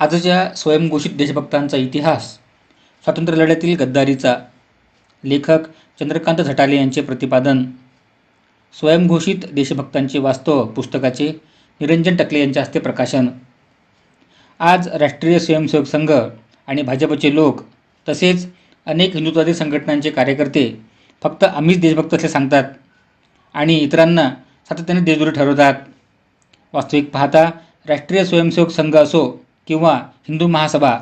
आजच्या स्वयंघोषित देशभक्तांचा इतिहास स्वातंत्र्यलढ्यातील गद्दारीचा लेखक चंद्रकांत झटाले यांचे प्रतिपादन स्वयंघोषित देशभक्तांचे वास्तव पुस्तकाचे निरंजन टकले यांच्या हस्ते प्रकाशन आज राष्ट्रीय स्वयंसेवक संघ आणि भाजपचे लोक तसेच अनेक हिंदुत्वादी संघटनांचे कार्यकर्ते फक्त आम्हीच देशभक्त असे सांगतात आणि इतरांना सातत्याने देशद्रोही ठरवतात. वास्तविक पाहता राष्ट्रीय स्वयंसेवक संघ असो किंवा हिंदू महासभा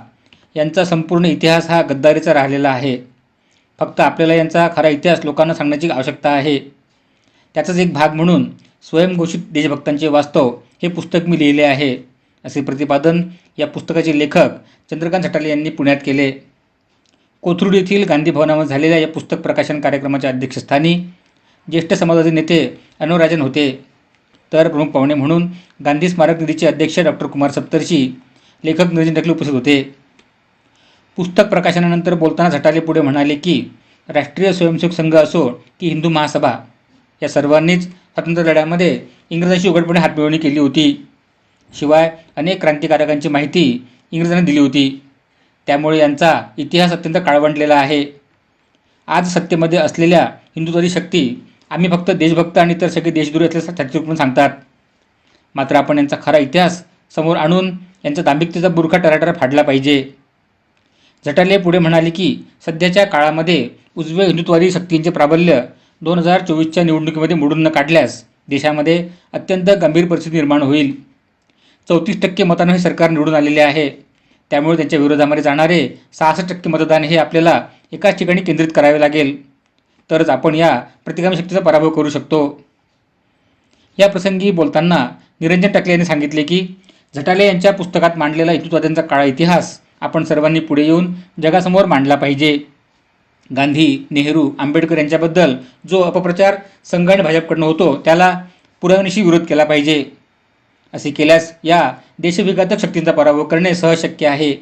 यांचा संपूर्ण इतिहास हा गद्दारीचा राहिलेला आहे. फक्त आपल्याला यांचा खरा इतिहास लोकांना सांगण्याची आवश्यकता आहे. त्याचाच एक भाग म्हणून स्वयंघोषित देशभक्तांचे वास्तव हे पुस्तक मी लिहिले आहे. असे प्रतिपादन या पुस्तकाचे लेखक चंद्रकांत झटाले यांनी पुण्यात केले. कोथरूड येथील गांधी भवनामध्ये झालेल्या या पुस्तक प्रकाशन कार्यक्रमाच्या अध्यक्षस्थानी ज्येष्ठ समाजाचे नेते अनुराजन होते. तर प्रमुख पाहुणे म्हणून गांधी स्मारक निधीचे अध्यक्ष डॉक्टर कुमार सप्तर्षी लेखक निरंजन टकले उपस्थित होते. पुस्तक प्रकाशनानंतर बोलताना झटाले पुढे म्हणाले की राष्ट्रीय स्वयंसेवक संघ असो की हिंदू महासभा या सर्वांनीच स्वातंत्र्य लढ्यामध्ये इंग्रजांशी उघडपणे हातमिळवणी केली होती. शिवाय अनेक क्रांतिकारकांची माहिती इंग्रजांनी दिली होती. त्यामुळे यांचा इतिहास अत्यंत काळवंडलेला आहे. आज सत्तेमध्ये असलेल्या हिंदुत्वादी शक्ती आम्ही फक्त देशभक्त आणि इतर सगळे देशद्रोही असल्याचं म्हणून सांगतात. मात्र आपण यांचा खरा इतिहास समोर आणून यांचा दांभिकतेचा बुरखा टराटरा फाडला पाहिजे. झटाले पुढे म्हणाले की सध्याच्या काळामध्ये उजवे हिंदुत्वादी शक्तींचे प्राबल्य दोन हजार चोवीसच्या निवडणुकीमध्ये मोडून न काढल्यास देशामध्ये अत्यंत गंभीर परिस्थिती निर्माण होईल. चौतीस टक्के मतांनी हे सरकार निवडून आलेले आहे. त्यामुळे त्यांच्या विरोधामध्ये जाणारे सहासष्ट टक्के मतदान हे आपल्याला एकाच ठिकाणी केंद्रित करावे लागेल. तरच आपण या प्रतिगामी शक्तीचा पराभव करू शकतो. या प्रसंगी बोलताना निरंजन टकले यांनी सांगितले की झटाले यांच्या पुस्तकात मांडलेला हिंदुत्वाद्यांचा काळा इतिहास आपण सर्वांनी पुढे येऊन जगासमोर मांडला पाहिजे. गांधी नेहरू आंबेडकर यांच्याबद्दल जो अपप्रचार संघ आणि भाजपकडनं होतो त्याला पुराव्यानिशी विरोध केला पाहिजे. असे केल्यास या देशविघातक शक्तींचा पराभव करणे सहज शक्य आहे.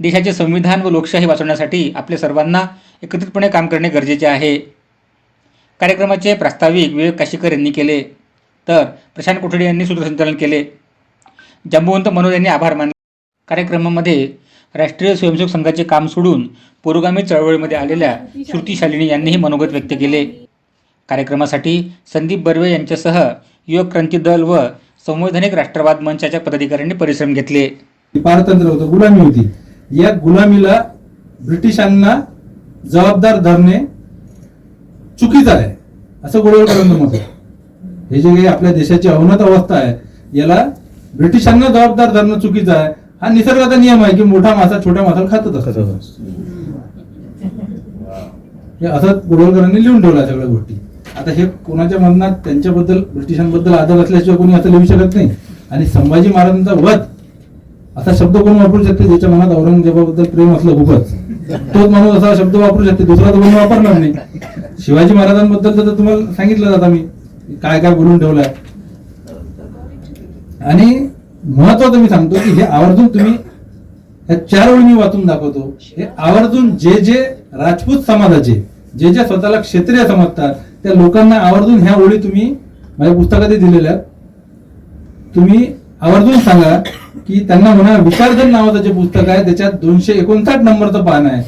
देशाचे संविधान व लोकशाही वाचवण्यासाठी आपल्या सर्वांना एकत्रितपणे काम करणे गरजेचे आहे. कार्यक्रमाचे प्रास्ताविक विवेक काशीकर यांनी केले. तर प्रशांत कोठडे यांनी सूत्रसंचालन केले. जंबुवंत मनोज यांनी आभार मानले. कार्यक्रमामध्ये राष्ट्रीय स्वयंसेवक संघाचे काम सोडून पुरोगामी चळवळीमध्ये आलेल्या श्रुती शालिनी यांनीही मनोगत व्यक्त केले. कार्यक्रमासाठी संदीप बर्वे यांच्यासह युवक क्रांती दल व संवैधानिक राष्ट्रवाद मंचाच्या पदाधिकाऱ्यांनी परिश्रम घेतले. पारतंत्र होतं. गुलामी होती. या गुलामीला ब्रिटिशांना जबाबदार धरणे चुकीचं आहे. असं गोडवळकरांचं मत आहे हे जे काही आपल्या देशाची अवनत अवस्था आहे याला ब्रिटिशांना जबाबदार धरणं चुकीचं आहे. हा निसर्गाचा नियम आहे की मोठा मासा छोट्या मासाला खातच असतो. हे असं गोडवळकरांनी लिहून ठेवला सगळ्या गोष्टी. आता हे कोणाच्या मनात त्यांच्याबद्दल ब्रिटिशांबद्दल आदर असल्याशिवाय कोणी असं लिहू शकत नाही. आणि संभाजी महाराजांचा वध असा शब्द कोण वापरू शकते? ज्याच्या मनात औरंगजेबाबद्दल प्रेम असलं खूपच. तोच माणूस असा शब्द वापरू शकते दुसरा तर कोणी वापरणार नाही. शिवाजी महाराजांबद्दल तर तुम्हाला सांगितलं जातं मी. काय काय बोलून ठेवलंय. आणि महत्वाचं मी सांगतो की हे आवर्जून तुम्ही ह्या चार ओळी मी वाचून दाखवतो. हे आवर्जून जे जे राजपूत समाजाचे जे जे स्वतःला क्षेत्रीय समजतात त्या लोकांना आवर्जून ह्या ओळी तुम्ही माझ्या पुस्तकातही दिलेल्या तुम्ही आवर्जून सांगा की त्यांना म्हणा विसर्जन नावाचं जे पुस्तक आहे त्याच्यात दोनशे एकोणसाठ नंबरचं पान आहे.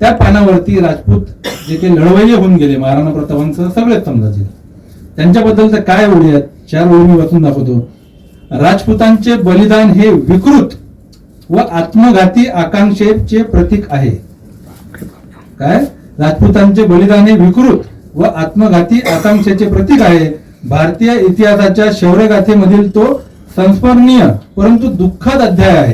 त्या पानावरती राजपूत जे काही लढवय्ये होऊन गेले महाराणा प्रतापांचं सगळेच समजायचे त्यांच्याबद्दलचं काय ओळी आहेत? चार ओळी मी वाचून दाखवतो. राजपुतांचे बलिदान हे विकृत व आत्मघाती आकांक्षेचे प्रतीक आहे. काय? राजपुतांचे बलिदान हे विकृत व आत्मघाती आकांक्षेचे प्रतीक आहे. भारतीय इतिहासाच्या शौर्यगाथेमधील तो संस्मरणीय परंतु दुःखद अध्याय आहे.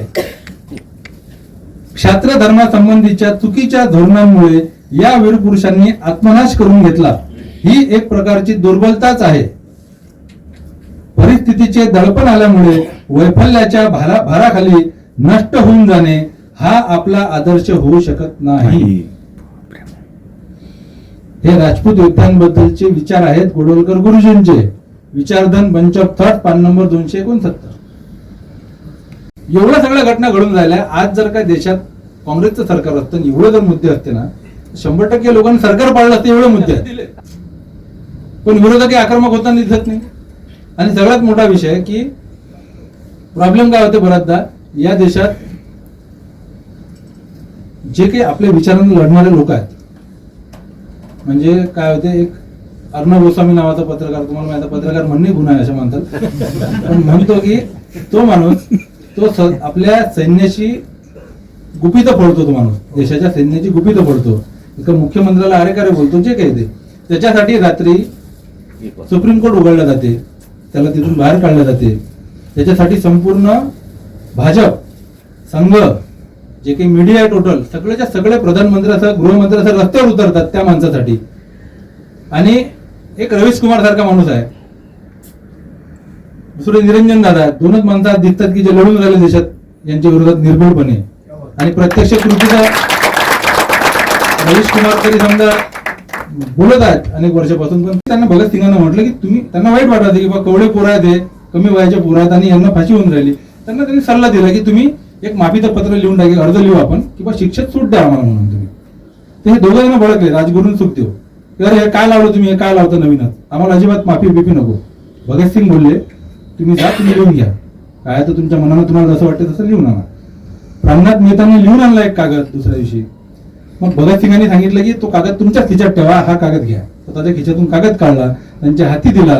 क्षात्र धर्मासंबंधीच्या चुकीच्या धोरणांमुळे या वीर पुरुषांनी आत्मनाश करून घेतला. ही एक प्रकारची दुर्बलताच आहे. परिस्थितीचे दडपण आल्यामुळे वैफल्याच्या भारा भाराखाली नष्ट होऊन जाणे हा आपला आदर्श होऊ शकत नाही. हे राजपूत योद्ध्यांबद्दलचे विचार आहेत गोडवलकर गुरुजींचे. विचारधन बंच ऑफ पान नंबर दोनशे एकोणसत्तर. एवढ्या सगळ्या घटना घडून राहिल्या आज जर का देशात काँग्रेसचं सरकार असतं आणि एवढे जर मुद्दे असते ना शंभर टक्के लोकांनी सरकार पाळलं असते एवढे मुद्दे. पण विरोधकी आक्रमक होताना दिसत नाही. आणि सगळ्यात मोठा विषय की प्रॉब्लेम काय होते बऱ्याचदा? या देशात जे काही आपल्या विचारांना लढणारे लोक आहेत. म्हणजे काय होते एक अर्णब गोस्वामी नावाचा पत्रकार तुम्हाला माहिती पत्रकार म्हणणे गुन्हा आहे असं म्हणतात. पण म्हणतो की तो माणूस तो आपल्या सैन्याची गुपित फोडतो तो माणूस. देशाच्या सैन्याची गुपित फोडतो एका मुख्यमंत्र्याला अरे का रे बोलतो जे काही ते. त्याच्यासाठी रात्री सुप्रीम कोर्ट उघडलं जाते. त्याला तिथून बाहेर काढलं जाते. त्याच्यासाठी संपूर्ण भाजप संघ जे काही मीडिया आहे टोटल सगळ्याच्या सगळे प्रधानमंत्री असं गृहमंत्री असं रस्त्यावर उतरतात त्या माणसासाठी. आणि एक रवीश कुमार सारखा माणूस आहे. दुसरे निरंजन दादा दोनच माणसं दिसतात की जे लढून राहिले देशात यांच्या विरोधात निर्भयपणे आणि प्रत्यक्ष कृतीचा रवीश कुमार तरी समजा बोलत आहेत अनेक वर्षापासून पण त्यांना भगतसिंगांना म्हटलं की तुम्ही त्यांना वाईट वाटत की बा कवडे पोरं आहेत हे, कमी वयाच्या पोरं आहेत आणि यांना फाशी होऊन राहिली. त्यांना त्यांनी सल्ला दिला की तुम्ही एक माफीचं पत्र लिहून टाकेल अर्ज लिहू आपण किंवा शिक्षक सूट द्या आम्हाला म्हणून तुम्ही. तर हे दोघं जण भडकले राजगुरून सुखदेव हो. अरे हे काय लावलं तुम्ही हे काय लावतं नवीनच? आम्हाला अजिबात माफी बिफी नको. भगतसिंग बोलले तुम्ही जा तुम्ही लिहून घ्या. काय तर तुमच्या मनानं तुम्हाला जसं वाटतं तसं लिहून आणा. प्राणनाथ मेहतांनी लिहून आणला एक कागद दुसऱ्या दिवशी. मग भगतसिंगांनी सांगितलं की तो कागद तुमच्याच खिच्यात ठेवा हा कागद घ्या. स्वतःच्या खिच्यातून कागद काढला त्यांच्या हाती दिला.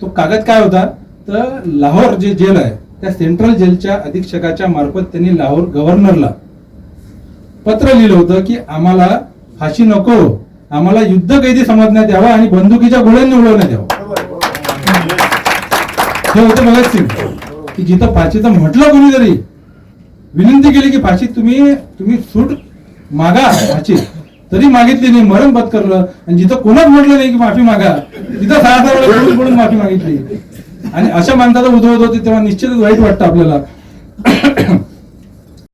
तो कागद काय होता? तर लाहोर जे जेल आहे त्या सेंट्रल जेलच्या अधीक्षकाच्या मार्फत त्यांनी लाहोर गव्हर्नरला पत्र लिहिलं होतं की आम्हाला फाशी नको आम्हाला युद्ध कैदी समजण्यात यावा आणि बंदुकीच्या गोळ्यांनी उडवण्यात यावं. हे होतं भगतसिंग की जिथं फाशीचं म्हटलं कोणीतरी. विनंती केली की फाशी तुम्ही तुम्ही सूट मागा फाशी तरी मागितली नाही मरण पत्करलं आणि जिथं कोणाच म्हटलं नाही की माफी मागा तिथं सहा पडून पडून माफी मागितली. आणि अशा माणसाचा उद्भवत होते तेव्हा निश्चितच वाईट वाटतं आपल्याला.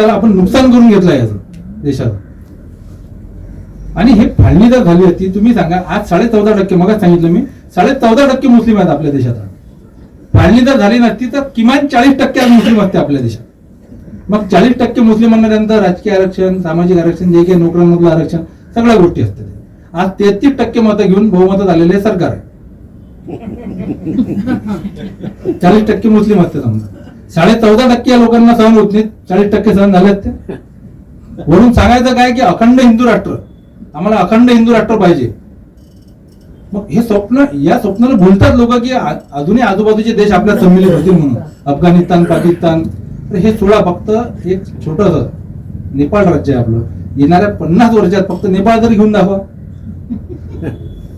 त्याला आपण नुकसान करून घेतलं याचं देशात आणि हे फाळणी जर झाली होती तुम्ही सांगा आज साडे चौदा टक्के मग सांगितलं मी साडे चौदा टक्के मुस्लिम आहेत आपल्या देशात. फाळणी जर झाली नसती तर किमान चाळीस टक्के मुस्लिम असते आपल्या देशात. मग चाळीस टक्के मुस्लिमांना त्यांचं राजकीय आरक्षण सामाजिक आरक्षण जे काही नोकऱ्यांमधलं आरक्षण सगळ्या गोष्टी असतात. आज तेहतीस टक्के मतं घेऊन बहुमत झालेले सरकार आहे. चाळीस टक्के मुस्लिम असते समजा. साडे चौदा टक्के या लोकांना सहन होत नाहीत. चाळीस टक्के सहन झाले ते वरून सांगायचं काय की अखंड हिंदू राष्ट्र आम्हाला अखंड हिंदू राष्ट्र पाहिजे. मग हे स्वप्न या स्वप्नाला भुलतात लोक की अजूनही आजूबाजूचे देश आपल्या सम्मिलित होतील म्हणून. अफगाणिस्तान पाकिस्तान तर हे सोळा फक्त एक छोटस नेपाळ राज्य आहे आपलं. येणाऱ्या पन्नास वर्षात फक्त नेपाळ जरी घेऊन दाखवा.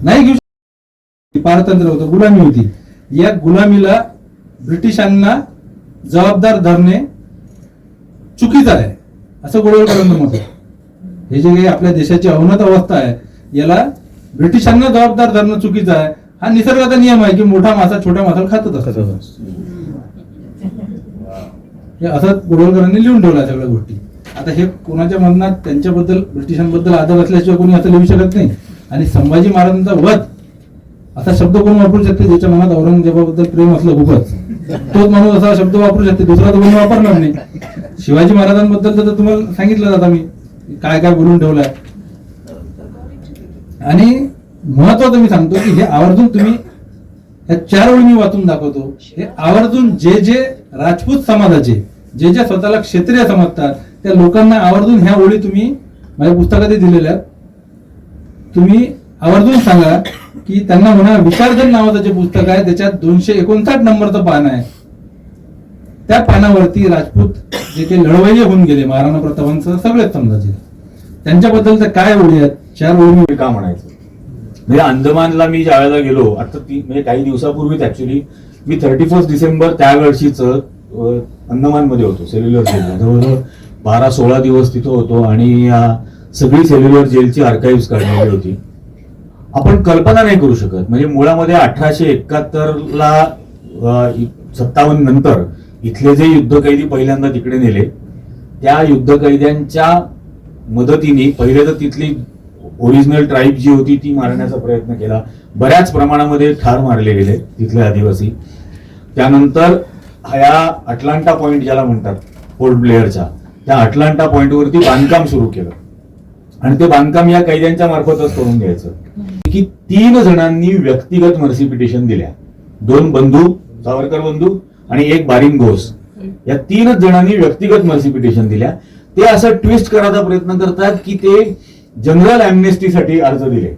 नाही घेऊ पारतंत्र होतं गुलामी होती. या गुलामीला ब्रिटिशांना जबाबदार धरणे चुकीचं आहे. असं गोडवळकरांचं मत आहे. हे जे काही आपल्या देशाची अवनत अवस्था आहे याला ब्रिटिशांना जबाबदार धरणं चुकीचं आहे. हा निसर्गाचा नियम आहे की मोठा मासा छोट्या मासाला खातच असतो. म्हणजे असं गोडवळकरांनी लिहून ठेवला सगळ्या गोष्टी. आता हे कोणाच्या मनात त्यांच्याबद्दल ब्रिटिशांबद्दल आदर असल्याशिवाय कोणी असं लिहू शकत नाही. आणि संभाजी महाराजांचा वध असा शब्द कोण वापरू शकते? ज्याच्या मनात औरंगजेबाबद्दल प्रेम असलं खूपच. तोच माणूस असा शब्द वापरू शकते दुसरा तो कोणी वापरणार नाही. शिवाजी महाराजांबद्दल तर तुम्हाला सांगितलं जातं मी काय काय बोलून ठेवलंय. आणि महत्वाचं मी सांगतो की हे आवर्जून तुम्ही ह्या चार वेळी मी वाचून दाखवतो. हे आवर्जून जे जे राजपूत समाजाचे जे जे स्वतःला क्षेत्रीय समजतात त्या लोकांना आवर्जून ह्या ओळी तुम्ही माझ्या पुस्तकातही दिलेल्या आहेत. तुम्ही आवर्जून सांगा की त्यांना म्हणा विसर्जन नावाचं जे पुस्तक आहे त्याच्यात दोनशे एकोणसाठ नंबरचं पान आहे. त्या पानावरती राजपूत जे काही लढवय्ये होऊन गेले महाराणा प्रतापांचं सगळेच समजायचे त्यांच्याबद्दलचं काय ओळी आहेत? चार ओळी. मी का म्हणायचं? म्हणजे अंदमानला मी ज्या वेळेला गेलो आता ती म्हणजे काही दिवसापूर्वीच ऍक्च्युली मी थर्टी फर्स्ट डिसेंबर त्या अंदमानमध्ये अंदमानमध्ये होतो सेल्युलर जेलला जवळजवळ बारा सोळा दिवस तिथं होतो आणि सगळी सेल्युलर जेलची आर्काईव्ह काढलेली होती. आपण कल्पना नाही करू शकत. म्हणजे मुळामध्ये अठराशे एकाहत्तर ला सत्तावन्न नंतर इथले जे युद्ध कैदी पहिल्यांदा तिकडे नेले त्या युद्ध कैद्यांच्या मदतीने पहिले तर तिथली ओरिजिनल ट्राईब जी होती ती मारण्याचा प्रयत्न केला. बऱ्याच प्रमाणामध्ये ठार मारले गेले तिथले आदिवासी. त्यानंतर ह्या अटलांटा पॉइंट ज्याला म्हणतात पोर्ट ब्लेअरच्या त्या अटलांटा पॉइंटवरती बांधकाम सुरू केलं. आणि ते बांधकाम या कैद्यांच्या मार्फतच करून घ्यायचं. की तीन जणांनी व्यक्तिगत मर्सी पिटिशन दिल्या. दोन बंधू सावरकर बंधू आणि एक बारीन घोष. या तीनच जणांनी व्यक्तिगत मर्सी पिटिशन दिल्या. ते असं ट्विस्ट करायचा प्रयत्न करतात की ते जनरल अॅमनेस्टीसाठी अर्ज दिले.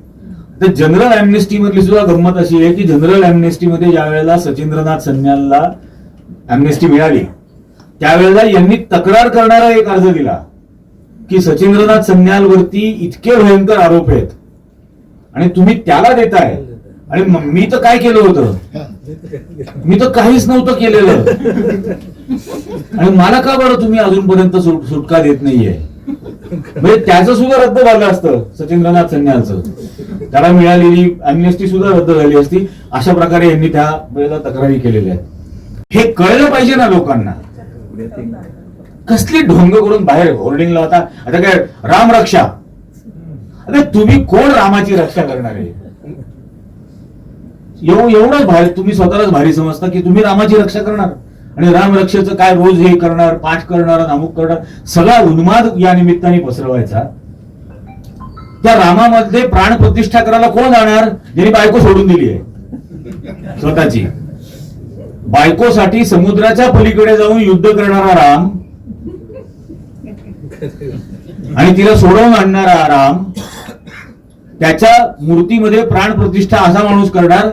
तर जनरल अॅमनेस्टी मधली सुद्धा गंमत अशी आहे की जनरल अॅमनेस्टी मध्ये ज्या वेळेला सचिंद्रनाथ सन्यालला अमनेस्टी मिळाली. त्यावेळेला यांनी तक्रार करणारा एक अर्ज दिला की सचिंद्रनाथ सन्यालवरती इतके भयंकर आरोप आहेत. आणि तुम्ही त्याला देताय. आणि मी तर काय केलं होतं? मी तर काहीच नव्हतं केलेलं. आणि मला का बरं तुम्ही अजूनपर्यंत सुट- सुटका देत नाहीये? म्हणजे त्याचं सुद्धा रद्द झालं असतं सचिंद्रनाथ सन्यालच. त्याला मिळालेली अमनेस्टी सुद्धा रद्द झाली असती. अशा प्रकारे यांनी त्या वेळेला तक्रारी केलेल्या आहेत. हे कळलं पाहिजे ना लोकांना. कसली ढोंग करून बाहेर होर्डिंग लावता आता काय राम रक्षा. अरे तुम्ही कोण रामाची रक्षा करणार? आहे एवढंच भारी तुम्ही स्वतःलाच भारी समजता की तुम्ही रामाची रक्षा करणार. आणि राम रक्षेचं काय रोज हे करणार पाठ करणार अमुक करणार सगळा उन्माद या निमित्ताने पसरवायचा. त्या रामामध्ये प्राण प्रतिष्ठा करायला कोण जाणार? ज्यांनी बायको सोडून दिली आहे. स्वतःची. बायकोसाठी समुद्राच्या पलीकडे जाऊन युद्ध करणारा राम आणि तिला सोडवून आणणारा राम त्याच्या मूर्तीमध्ये प्राण प्रतिष्ठा असा माणूस करणार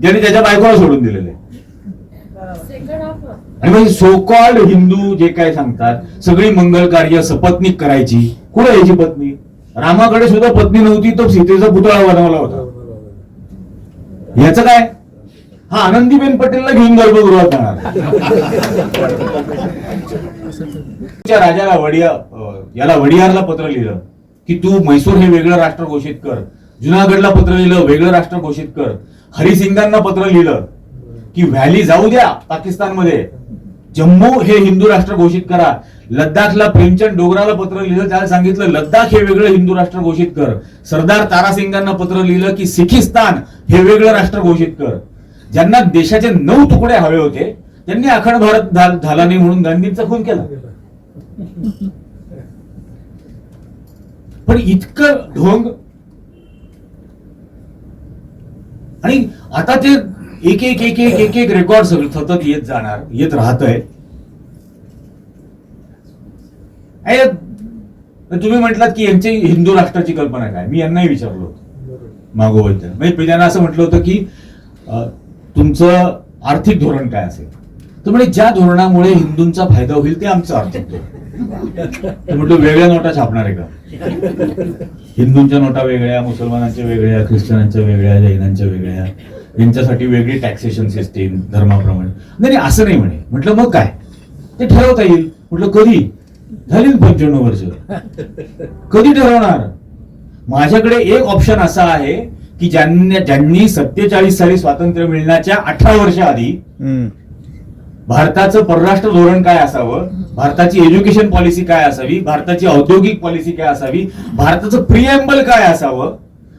ज्याने त्याच्या बायकोला सोडून दिलेले आणि म्हणजे सोकॉल्ड हिंदू जे काय सांगतात सगळी मंगल कार्य सपत्नीक करायची. कुठे यायची पत्नी? रामाकडे सुद्धा पत्नी नव्हती तो सीतेचा पुतळा बनवला होता. याच काय? हा आनंदीबेन पटेलला घेऊन गर्भगृहात जाणार. राजाला वडिया याला वडियारला पत्र लिहिलं की तू म्हैसूर हे वेगळं राष्ट्र घोषित कर. जुनागडला पत्र लिहिलं वेगळं राष्ट्र घोषित कर. हरिसिंगांना पत्र लिहिलं की व्हॅली जाऊ द्या पाकिस्तानमध्ये. जम्मू हे हिंदू राष्ट्र घोषित करा. लद्दाखला प्रेमचंद डोगराला पत्र लिहिलं त्याला सांगितलं लद्दाख हे वेगळं हिंदू राष्ट्र घोषित कर. सरदार तारासिंगांना पत्र लिहिलं की सिखिस्तान हे वेगळं राष्ट्र घोषित कर. ज्यांना देशाचे नऊ तुकडे हवे होते त्यांनी अखंड भारत झाला नाही म्हणून गांधींचा खून केला. पण इतकं ढोंग आणि आता ते एक एक एक एक एक एक रेकॉर्ड सगळं सतत येत जाणार येत राहत आहे तुम्ही म्हटलात की यांची हिंदू राष्ट्राची कल्पना काय? मी यांनाही विचारलो होतो. मागोवत म्हणजे त्यांना असं म्हटलं होतं की तुमचं आर्थिक धोरण काय असेल? तर म्हणजे ज्या धोरणामुळे हिंदूंचा फायदा होईल ते आमचं आर्थिक धोरण. म्हटलं वेगळ्या नोटा छापणार आहे का? हिंदूंच्या नोटा वेगळ्या मुसलमानांच्या वेगळ्या ख्रिश्चनांच्या वेगळ्या जैनांच्या वेगळ्या यांच्यासाठी वेगळी टॅक्सेशन सिस्टीम धर्माप्रमाणे. नाही नाही, असं नाही म्हणे. म्हटलं मग काय? ते ठरवता येईल. म्हटलं कधी? झाली पंच्याण्णव वर्ष. कधी ठरवणार? माझ्याकडे एक ऑप्शन असा आहे की ज्यांनी ज्यांनी सत्तेचाळीस साली स्वातंत्र्य मिळण्याच्या अठरा वर्ष आधी भारताचं परराष्ट्र धोरण काय असावं? भारताची एज्युकेशन पॉलिसी काय असावी? भारताची औद्योगिक पॉलिसी काय असावी? भारताचं प्रिएम्बल काय असावं?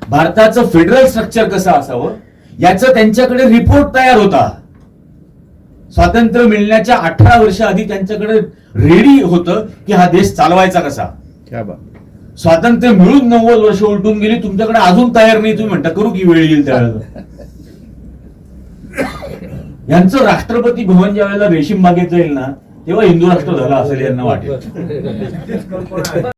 भारताचं फेडरल स्ट्रक्चर कसं असावं? याचं त्यांच्याकडे रिपोर्ट तयार होता. स्वातंत्र्य मिळण्याच्या अठरा वर्ष आधी त्यांच्याकडे रेडी होतं की हा देश चालवायचा कसा? स्वातंत्र्य मिळून नव्वद वर्ष उलटून गेली तुमच्याकडे अजून तयार नाही तुम्ही म्हणता करू की वेळ येईल त्यावेळेला? यांचं राष्ट्रपती भवन ज्या वेळेला रेशीम मागे जाईल ना तेव्हा हिंदू राष्ट्र झाला असेल यांना वाटेल.